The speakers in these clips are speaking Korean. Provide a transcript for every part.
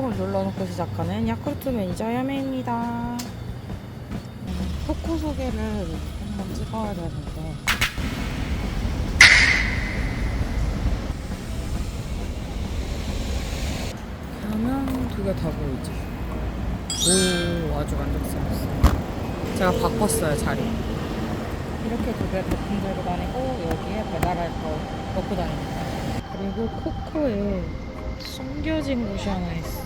눌러놓고 시작하는 야쿠르트 매니저 야매입니다. 음, 토코 소개를 한번 찍어야 되는데. 화면 두 개 다 보이지? 오, 아주 만족스럽습니다. 제가 바꿨어요, 자리. 이렇게 두개 제품 들고 다니고, 여기에 배달할 거 넣고 다닙니다. 그리고 코코에 숨겨진 곳이 하나 있어요.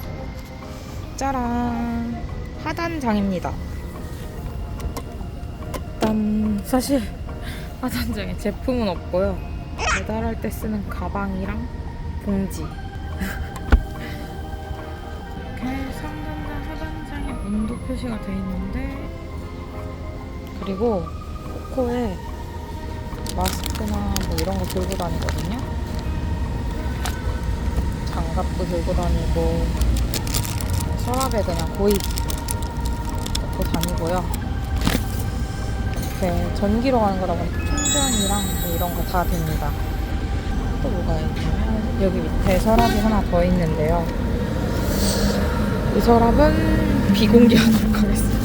짜란! 하단장입니다. 일단, 사실, 하단장에 제품은 없고요. 배달할 때 쓰는 가방이랑 봉지. 이렇게 상단장 하단장에 온도 표시가 돼 있는데, 그리고 코코에 마스크나 뭐 이런 거 들고 다니거든요. 장갑도 들고 다니고 서랍에 그냥 고입 넣고 다니고요. 이렇게 전기로 가는 거다 보니까 충전이랑 뭐 이런 거 다 됩니다. 또 뭐가 있냐면 여기 밑에 서랍이 하나 더 있는데요. 이 서랍은 비공개하도록 하겠습니다.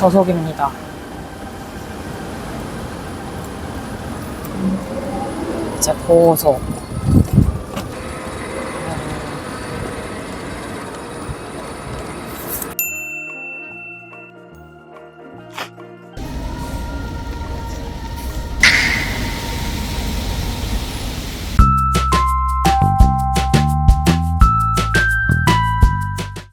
저속입니다. 이제 보석.